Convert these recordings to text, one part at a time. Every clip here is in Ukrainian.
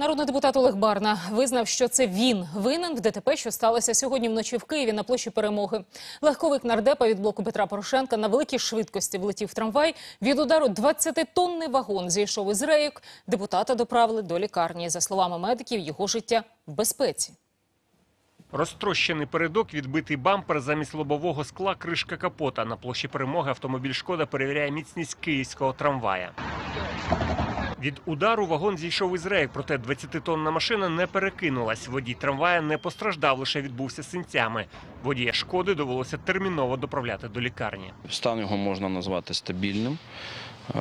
Народний депутат Олег Барна визнав, що це він винен в ДТП, що сталося сьогодні вночі в Києві на площі Перемоги. Легковик нардепа від блоку Петра Порошенка на великій швидкості влетів в трамвай. Від удару 20-тонний вагон зійшов із рейок. Депутата доправили до лікарні. За словами медиків, його життя в безпеці. Розтрощений передок, відбитий бампер замість лобового скла, кришка капота. На площі перемоги автомобіль «Шкода» перевіряє міцність київського трамвая. Від удару вагон зійшов із рейк, проте 20-тонна машина не перекинулась. Водій трамвая не постраждав, лише відбувся синцями. Водія «Шкоди» довелося терміново доправляти до лікарні. Стан його можна назвати стабільним. Е,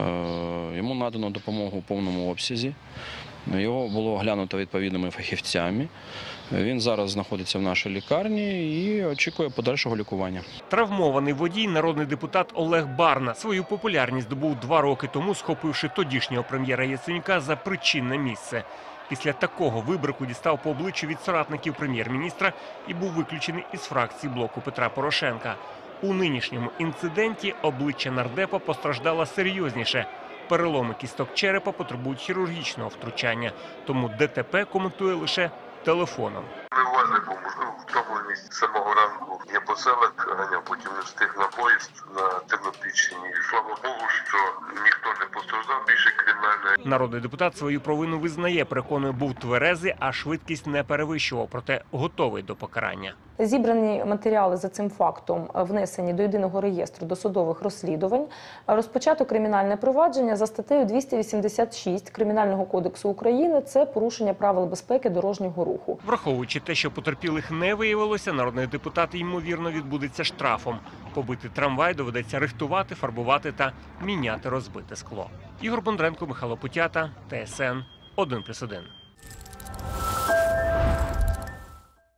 Йому надано допомогу у повному обсязі. Його було оглянуто відповідними фахівцями. Він зараз знаходиться в нашій лікарні і очікує подальшого лікування. Травмований водій, народний депутат Олег Барна, свою популярність здобув два роки тому, схопивши тодішнього прем'єра Яценюка за причинне місце. Після такого вибрику дістав по обличчю від соратників прем'єр-міністра і був виключений із фракції блоку Петра Порошенка. У нинішньому інциденті обличчя нардепа постраждало серйозніше. Переломи кісток черепа потребують хірургічного втручання, тому ДТП коментує лише телефоном. Неважно, був можливо місці самого ранку я по селах потім не встиг на поїзд на Тернопільщині. Слава Богу, що ніхто не постраждав більше кримінальної. Народний депутат свою провину визнає, переконує, був тверезий, а швидкість не перевищував, проте готовий до покарання. Зібрані матеріали за цим фактом внесені до єдиного реєстру досудових розслідувань. Розпочато кримінальне провадження за статтею 286 Кримінального кодексу України. Це порушення правил безпеки дорожнього руху. Враховуючи те, що потерпілих не виявилося, народний депутат ймовірно відбудеться штрафом. Побитий трамвай доведеться рихтувати, фарбувати та міняти розбите скло. Ігор Бондренко, Михайло Путята, ТСН 1+,1.